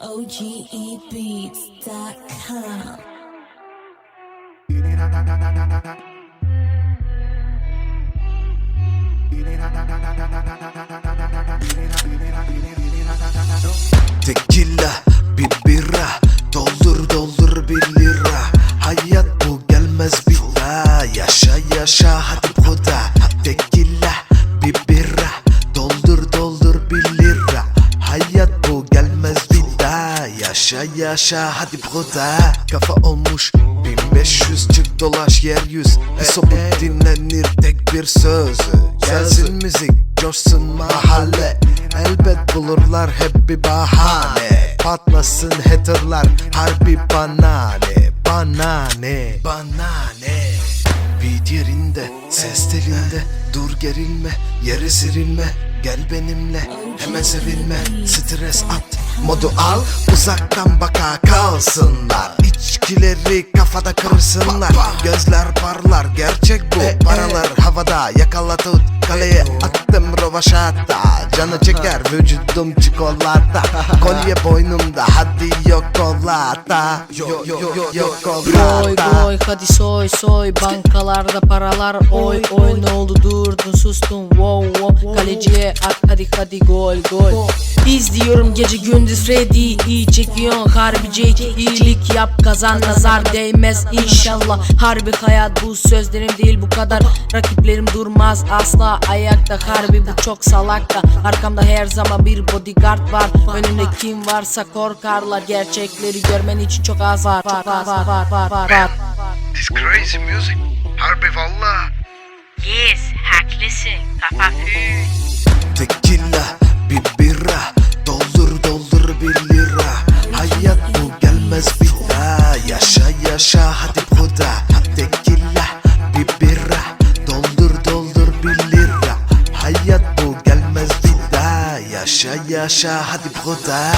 OGEBeats.com. Tequila. Yaşa yaşa hadi koda Kafa olmuş 1500 çık dolaş yer yüz Sohbet dinlenir tek bir sözü Gelsin müzik coşsun mahalle Elbet bulurlar hep bir bahane. Patlasın haterlar harbi banane. Banane. Banane. Beat yerinde ses telinde. Dur gerilme yere serilme Gel benimle hemen sevilme Stres at modu al Uzaktan baka kalsınlar. İçkileri kafada kırsınlar Gözler parlar gerçek bu. Paralar havada yakala tut Kaleye attım rovaşata Canı çeker vücudum çikolata. Kolye boynumda hadi yok olata Yok yok yok yok Goy olata goy hadi soy soy. Bankalarda paralar oy oy. Ne oldu? Durdun sustun. Wow wow. Kaleciye at hadi hadi gol gol. İzliyorum gece gündüz Freddy iyi çekiyorsun. Harbici iyilik yap kazan nazar değmez. İnşallah Harbi hayat bu sözlerim değil bu kadar. Rakiplerim durmaz asla ayakta. Harbi bu çok salakta Arkamda her zaman bir bodyguard var. Önümde kim varsa korkarlar Gerçekleri görmen için çok az var. Var var var var var, var. This crazy music. Harbi valla. Yes haklısın. Kafa hü Tekila bir bira Doldur doldur bir lira. Hayat bu gelmez bir daha. Yaşa yaşa Yaşa hadi koda